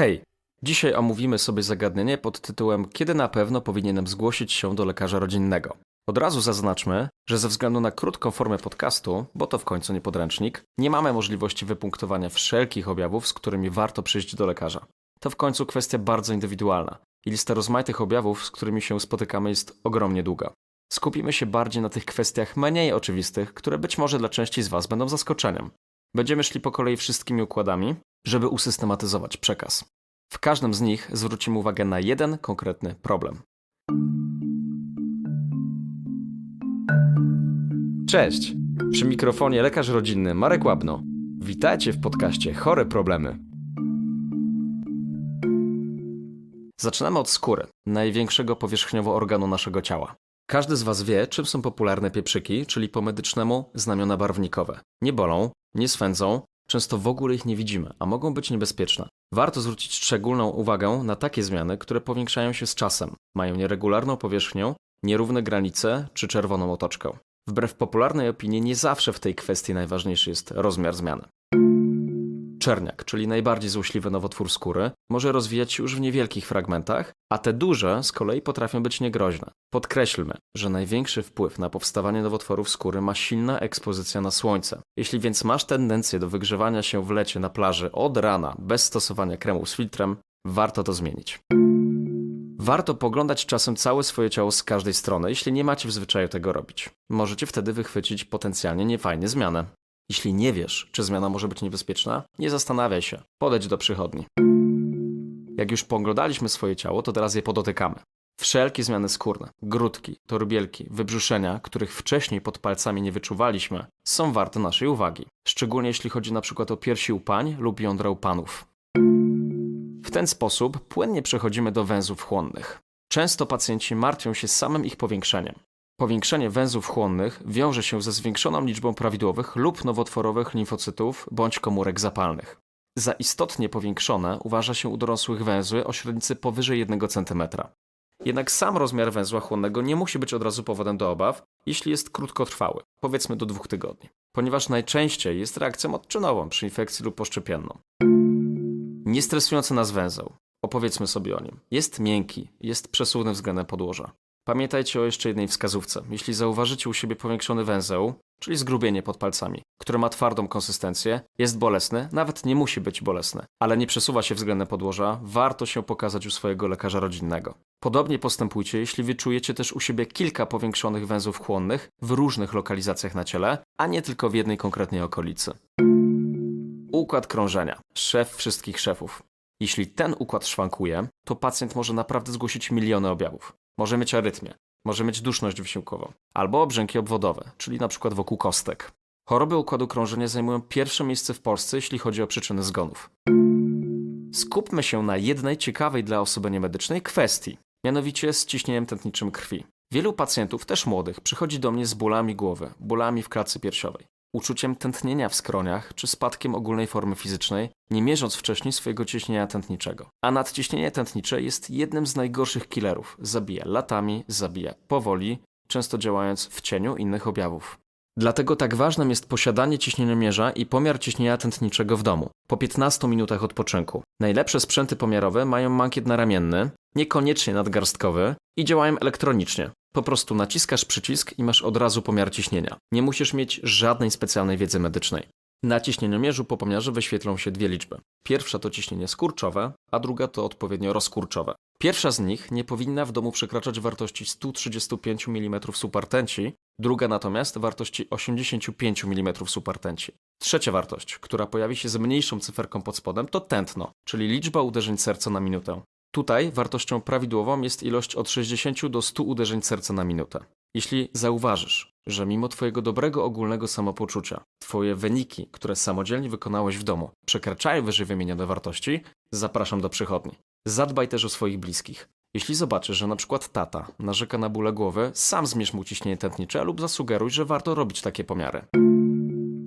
Hej, dzisiaj omówimy sobie zagadnienie pod tytułem Kiedy na pewno powinienem zgłosić się do lekarza rodzinnego? Od razu zaznaczmy, że ze względu na krótką formę podcastu, bo to w końcu nie podręcznik, nie mamy możliwości wypunktowania wszelkich objawów, z którymi warto przyjść do lekarza. To w końcu kwestia bardzo indywidualna i lista rozmaitych objawów, z którymi się spotykamy, jest ogromnie długa. Skupimy się bardziej na tych kwestiach mniej oczywistych, które być może dla części z Was będą zaskoczeniem. Będziemy szli po kolei wszystkimi układami, żeby usystematyzować przekaz. W każdym z nich zwrócimy uwagę na jeden konkretny problem. Cześć! Przy mikrofonie lekarz rodzinny Marek Łabno. Witajcie w podcaście Chore Problemy. Zaczynamy od skóry, największego powierzchniowo organu naszego ciała. Każdy z Was wie, czym są popularne pieprzyki, czyli po medycznemu znamiona barwnikowe. Nie bolą, nie swędzą, często w ogóle ich nie widzimy, a mogą być niebezpieczne. Warto zwrócić szczególną uwagę na takie zmiany, które powiększają się z czasem, mają nieregularną powierzchnię, nierówne granice czy czerwoną otoczkę. Wbrew popularnej opinii, nie zawsze w tej kwestii najważniejszy jest rozmiar zmiany. Czerniak, czyli najbardziej złośliwy nowotwór skóry, może rozwijać się już w niewielkich fragmentach, a te duże z kolei potrafią być niegroźne. Podkreślmy, że największy wpływ na powstawanie nowotworów skóry ma silna ekspozycja na słońce. Jeśli więc masz tendencję do wygrzewania się w lecie na plaży od rana bez stosowania kremu z filtrem, warto to zmienić. Warto poglądać czasem całe swoje ciało z każdej strony, jeśli nie macie w zwyczaju tego robić. Możecie wtedy wychwycić potencjalnie niefajne zmiany. Jeśli nie wiesz, czy zmiana może być niebezpieczna, nie zastanawiaj się, podejdź do przychodni. Jak już poglądaliśmy swoje ciało, to teraz je podotykamy. Wszelkie zmiany skórne, grudki, torbielki, wybrzuszenia, których wcześniej pod palcami nie wyczuwaliśmy, są warte naszej uwagi. Szczególnie jeśli chodzi na przykład o piersi u pań lub jądra u panów. W ten sposób płynnie przechodzimy do węzłów chłonnych. Często pacjenci martwią się samym ich powiększeniem. Powiększenie węzłów chłonnych wiąże się ze zwiększoną liczbą prawidłowych lub nowotworowych limfocytów bądź komórek zapalnych. Za istotnie powiększone uważa się u dorosłych węzły o średnicy powyżej 1 cm. Jednak sam rozmiar węzła chłonnego nie musi być od razu powodem do obaw, jeśli jest krótkotrwały, powiedzmy do dwóch tygodni, ponieważ najczęściej jest reakcją odczynową przy infekcji lub poszczepienną. Niestresujący nas węzeł. Opowiedzmy sobie o nim. Jest miękki, jest przesuwny względem podłoża. Pamiętajcie o jeszcze jednej wskazówce. Jeśli zauważycie u siebie powiększony węzeł, czyli zgrubienie pod palcami, które ma twardą konsystencję, jest bolesny, nawet nie musi być bolesny, ale nie przesuwa się względem podłoża, warto się pokazać u swojego lekarza rodzinnego. Podobnie postępujcie, jeśli wyczujecie też u siebie kilka powiększonych węzłów chłonnych w różnych lokalizacjach na ciele, a nie tylko w jednej konkretnej okolicy. Układ krążenia. Szef wszystkich szefów. Jeśli ten układ szwankuje, to pacjent może naprawdę zgłosić miliony objawów. Może mieć arytmię, może mieć duszność wysiłkową, albo obrzęki obwodowe, czyli na przykład wokół kostek. Choroby układu krążenia zajmują pierwsze miejsce w Polsce, jeśli chodzi o przyczyny zgonów. Skupmy się na jednej ciekawej dla osoby niemedycznej kwestii, mianowicie z ciśnieniem tętniczym krwi. Wielu pacjentów, też młodych, przychodzi do mnie z bólami głowy, bólami w klatce piersiowej, uczuciem tętnienia w skroniach czy spadkiem ogólnej formy fizycznej, nie mierząc wcześniej swojego ciśnienia tętniczego. A nadciśnienie tętnicze jest jednym z najgorszych killerów. Zabija latami, zabija powoli, często działając w cieniu innych objawów. Dlatego tak ważnym jest posiadanie ciśnieniomierza i pomiar ciśnienia tętniczego w domu, po 15 minutach odpoczynku. Najlepsze sprzęty pomiarowe mają mankiet naramienny, niekoniecznie nadgarstkowy i działają elektronicznie. Po prostu naciskasz przycisk i masz od razu pomiar ciśnienia. Nie musisz mieć żadnej specjalnej wiedzy medycznej. Na ciśnieniomierzu po pomiarze wyświetlą się dwie liczby. Pierwsza to ciśnienie skurczowe, a druga to odpowiednio rozkurczowe. Pierwsza z nich nie powinna w domu przekraczać wartości 135 mm supertenci, druga natomiast wartości 85 mm supertenci. Trzecia wartość, która pojawi się z mniejszą cyferką pod spodem, to tętno, czyli liczba uderzeń serca na minutę. Tutaj wartością prawidłową jest ilość od 60 do 100 uderzeń serca na minutę. Jeśli zauważysz, że mimo Twojego dobrego ogólnego samopoczucia, Twoje wyniki, które samodzielnie wykonałeś w domu, przekraczają wyżej wymienione wartości, zapraszam do przychodni. Zadbaj też o swoich bliskich. Jeśli zobaczysz, że na przykład tata narzeka na bóle głowy, sam zmierz mu ciśnienie tętnicze lub zasugeruj, że warto robić takie pomiary.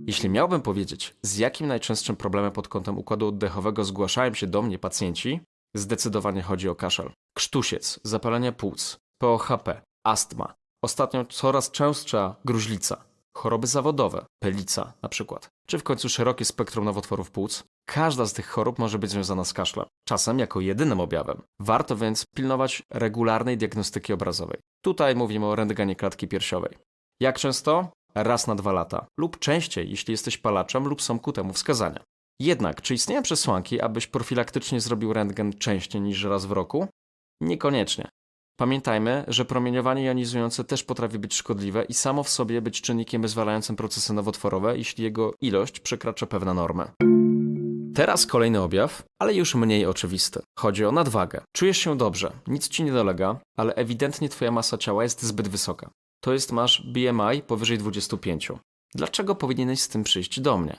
Jeśli miałbym powiedzieć, z jakim najczęstszym problemem pod kątem układu oddechowego zgłaszają się do mnie pacjenci, zdecydowanie chodzi o kaszel. Krztusiec, zapalenie płuc, POHP, astma. Ostatnio coraz częstsza gruźlica, choroby zawodowe, pelica na przykład, czy w końcu szerokie spektrum nowotworów płuc, Każda z tych chorób może być związana z kaszlem, czasem jako jedynym objawem. Warto więc pilnować regularnej diagnostyki obrazowej. Tutaj mówimy o rentgenie klatki piersiowej. Jak często? Raz na dwa lata, lub częściej, jeśli jesteś palaczem lub są ku temu wskazania. Jednak, czy istnieją przesłanki, abyś profilaktycznie zrobił rentgen częściej niż raz w roku? Niekoniecznie. Pamiętajmy, że promieniowanie jonizujące też potrafi być szkodliwe i samo w sobie być czynnikiem wyzwalającym procesy nowotworowe, jeśli jego ilość przekracza pewne normy. Teraz kolejny objaw, ale już mniej oczywisty. Chodzi o nadwagę. Czujesz się dobrze, nic ci nie dolega, ale ewidentnie twoja masa ciała jest zbyt wysoka. To jest masz BMI powyżej 25. Dlaczego powinieneś z tym przyjść do mnie?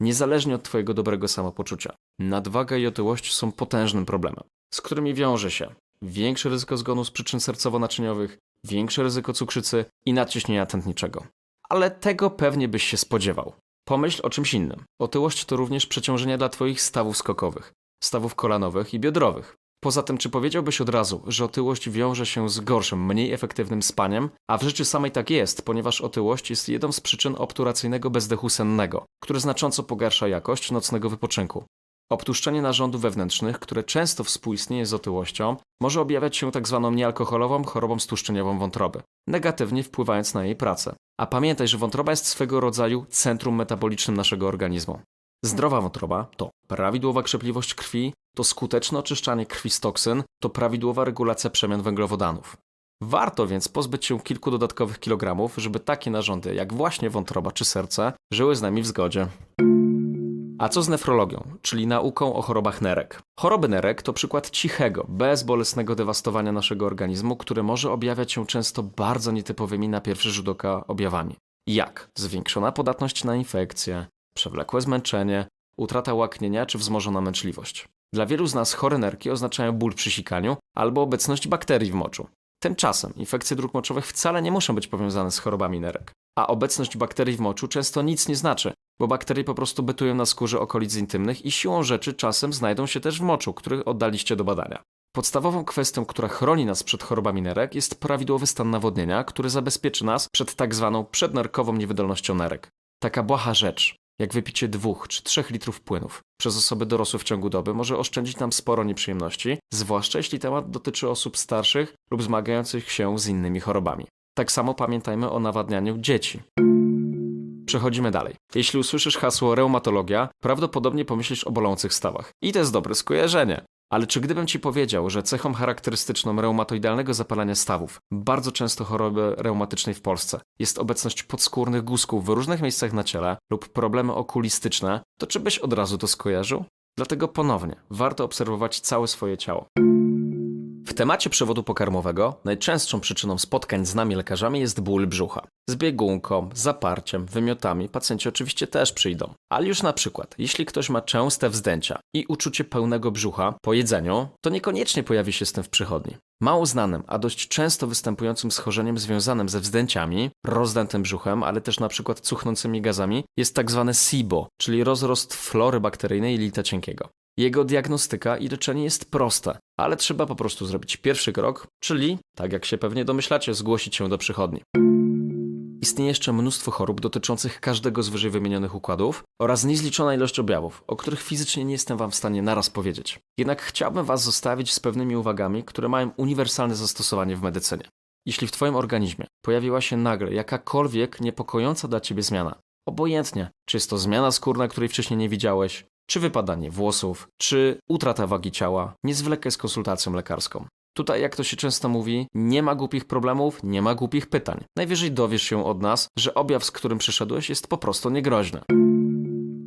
Niezależnie od twojego dobrego samopoczucia. Nadwaga i otyłość są potężnym problemem, z którymi wiąże się większe ryzyko zgonu z przyczyn sercowo-naczyniowych, większe ryzyko cukrzycy i nadciśnienia tętniczego. Ale tego pewnie byś się spodziewał. Pomyśl o czymś innym. Otyłość to również przeciążenie dla Twoich stawów skokowych, stawów kolanowych i biodrowych. Poza tym, czy powiedziałbyś od razu, że otyłość wiąże się z gorszym, mniej efektywnym spaniem? A w rzeczy samej tak jest, ponieważ otyłość jest jedną z przyczyn obturacyjnego bezdechu sennego, który znacząco pogarsza jakość nocnego wypoczynku. Obtłuszczenie narządów wewnętrznych, które często współistnieje z otyłością, może objawiać się tzw. niealkoholową chorobą stłuszczeniową wątroby, negatywnie wpływając na jej pracę. A pamiętaj, że wątroba jest swego rodzaju centrum metabolicznym naszego organizmu. Zdrowa wątroba to prawidłowa krzepliwość krwi, to skuteczne oczyszczanie krwi z toksyn, to prawidłowa regulacja przemian węglowodanów. Warto więc pozbyć się kilku dodatkowych kilogramów, żeby takie narządy jak właśnie wątroba czy serce żyły z nami w zgodzie. A co z nefrologią, czyli nauką o chorobach nerek? Choroby nerek to przykład cichego, bezbolesnego dewastowania naszego organizmu, które może objawiać się często bardzo nietypowymi na pierwszy rzut oka objawami. Jak zwiększona podatność na infekcje, przewlekłe zmęczenie, utrata łaknienia czy wzmożona męczliwość. Dla wielu z nas chore nerki oznaczają ból przy sikaniu albo obecność bakterii w moczu. Tymczasem infekcje dróg moczowych wcale nie muszą być powiązane z chorobami nerek, a obecność bakterii w moczu często nic nie znaczy, bo bakterie po prostu bytują na skórze okolic intymnych i siłą rzeczy czasem znajdą się też w moczu, których oddaliście do badania. Podstawową kwestią, która chroni nas przed chorobami nerek jest prawidłowy stan nawodnienia, który zabezpieczy nas przed tak zwaną przednerkową niewydolnością nerek. Taka błaha rzecz, jak wypicie dwóch czy trzech litrów płynów przez osoby dorosłe w ciągu doby może oszczędzić nam sporo nieprzyjemności, zwłaszcza jeśli temat dotyczy osób starszych lub zmagających się z innymi chorobami. Tak samo pamiętajmy o nawadnianiu dzieci. Przechodzimy dalej. Jeśli usłyszysz hasło reumatologia, prawdopodobnie pomyślisz o bolących stawach. I to jest dobre skojarzenie. Ale czy gdybym ci powiedział, że cechą charakterystyczną reumatoidalnego zapalenia stawów, bardzo często choroby reumatycznej w Polsce, jest obecność podskórnych guzków w różnych miejscach na ciele lub problemy okulistyczne, to czy byś od razu to skojarzył? Dlatego ponownie, warto obserwować całe swoje ciało. Temacie przewodu pokarmowego najczęstszą przyczyną spotkań z nami lekarzami jest ból brzucha. Z biegunką, zaparciem, wymiotami pacjenci oczywiście też przyjdą. Ale już na przykład, jeśli ktoś ma częste wzdęcia i uczucie pełnego brzucha po jedzeniu, to niekoniecznie pojawi się z tym w przychodni. Mało znanym, a dość często występującym schorzeniem związanym ze wzdęciami, rozdętym brzuchem, ale też na przykład cuchnącymi gazami, jest tak zwane SIBO, czyli rozrost flory bakteryjnej jelita cienkiego. Jego diagnostyka i leczenie jest proste, ale trzeba po prostu zrobić pierwszy krok, czyli, tak jak się pewnie domyślacie, zgłosić się do przychodni. Istnieje jeszcze mnóstwo chorób dotyczących każdego z wyżej wymienionych układów oraz niezliczona ilość objawów, o których fizycznie nie jestem Wam w stanie naraz powiedzieć. Jednak chciałbym Was zostawić z pewnymi uwagami, które mają uniwersalne zastosowanie w medycynie. Jeśli w Twoim organizmie pojawiła się nagle jakakolwiek niepokojąca dla Ciebie zmiana, obojętnie, czy jest to zmiana skórna, której wcześniej nie widziałeś, czy wypadanie włosów, czy utrata wagi ciała, nie zwlekaj z konsultacją lekarską. Tutaj, jak to się często mówi, nie ma głupich problemów, nie ma głupich pytań. Najwyżej dowiesz się od nas, że objaw, z którym przyszedłeś, jest po prostu niegroźny.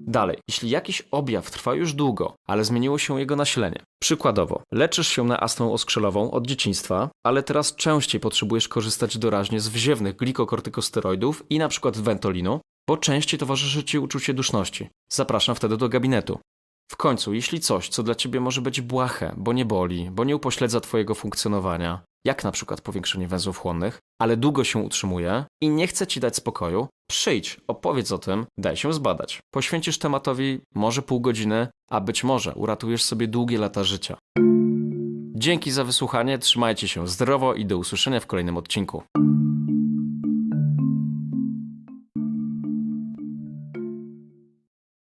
Dalej, jeśli jakiś objaw trwa już długo, ale zmieniło się jego nasilenie. Przykładowo, leczysz się na astmę oskrzelową od dzieciństwa, ale teraz częściej potrzebujesz korzystać doraźnie z wziewnych glikokortykosteroidów i przykład wentolinu, bo częściej towarzyszy ci uczucie duszności. Zapraszam wtedy do gabinetu. W końcu, jeśli coś, co dla ciebie może być błahe, bo nie boli, bo nie upośledza twojego funkcjonowania, jak na przykład powiększenie węzłów chłonnych, ale długo się utrzymuje i nie chce ci dać spokoju, przyjdź, opowiedz o tym, daj się zbadać. Poświęcisz tematowi może pół godziny, a być może uratujesz sobie długie lata życia. Dzięki za wysłuchanie, trzymajcie się zdrowo i do usłyszenia w kolejnym odcinku.